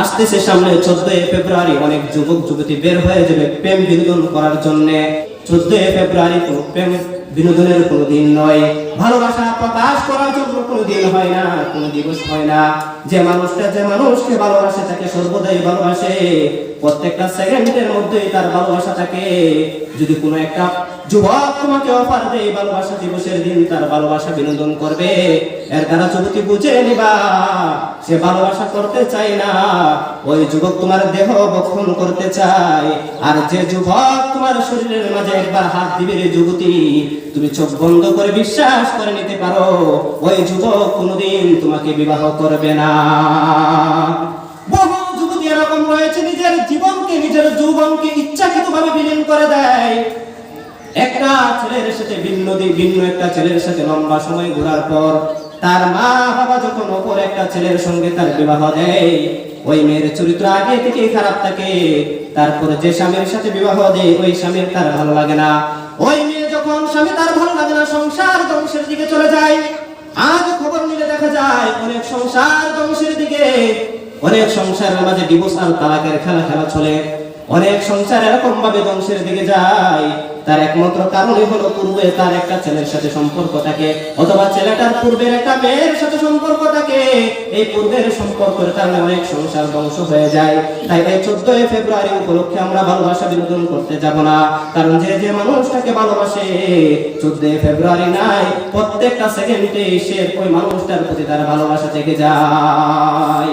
আসতেছে সামনে চোদ্দই ফেব্রুয়ারি, অনেক যুবক, যুবতী বের হয়ে যাবে প্রেম বিনোদন করার জন্য। চোদ্দই ফেব্রুয়ারি কোনো প্রেম বিনোদনের কোনো দিন নয়। ভালোবাসা প্রকাশ করার জন্য কোনো দিন হয় না, কোনো দিবস হয় না। যে মানুষটা, যে মানুষকে ভালোবাসে, তাকে সর্বদাই ভালোবাসে। প্রত্যেকটা সেকেন্ডের মধ্যেই তার ভালোবাসা থাকে। যদি কোনো একটা যুবক তোমাকে অফার দেয়, ভালোবাসা দিবসের দিন তার ভালোবাসা বিনোদন করবে। এর দ্বারা যুবতী বুঝে নিবা, সে ভালোবাসা করতে চায় না। ওই যুবক তোমার দেহ বক্ষণ করতে চায়। আর যে যুবক তোমার শরীরের মাঝে একবার হাত দিবে রে যুবতী, তুমি চোখ বন্ধ করে বিশ্বাস করে নিতে পারো, ওই যুবক কোনোদিন তোমাকে বিবাহ করবে না। বহু যুবতী এরকম রয়েছে, নিজের জীবনকে, নিজের যৌবনকে ইচ্ছাকৃতভাবে বিলীন করে দেয়। একটা ছেলের সাথে ভিন্ন ভিন্ন একটা ছেলের সাথে লম্বা সময় ঘোরার পর, তার মা বাবা যখন অপর একটা ছেলের সঙ্গে তার বিবাহ দেয়, ওই মেয়ের চরিত্র আগে থেকেই খারাপ থাকে। তারপরে যে স্বামীর সাথে বিবাহ দেয়, ওই স্বামীর তার ভালো লাগে না। ওই মেয়ে যখন স্বামী তার ভালো লাগে না, সংসার ধ্বংসের দিকে চলে যায়। আজ খবর নিলে দেখা যায়, অনেক সংসার ধ্বংসের দিকে, অনেক সংসারের মাঝে ডিভোর্স আর তালাকের খেলা খেলা চলে। অনেক সংসার এরকম ভাবে ধ্বংসের দিকে যায়। তার একমাত্র কারণই হলো পূর্বে তার একটা ছেলের সাথে সম্পর্ক থাকে অথবা ছেলেটার পূর্বের একটা মেয়ের সাথে সম্পর্ক থাকে এই পূর্বের সম্পর্কের কারণে অনেক সংসার ধ্বংস হয়ে যায়। তাই এই চোদ্দই ফেব্রুয়ারি উপলক্ষে আমরা ভালোবাসা বিনোদন করতে যাব না। কারণ যে যে মানুষটাকে ভালোবাসে, চোদ্দই ফেব্রুয়ারি নাই, প্রত্যেকটা সেকেন্ডে সে ওই মানুষটার প্রতি তার ভালোবাসা থেকে যায়।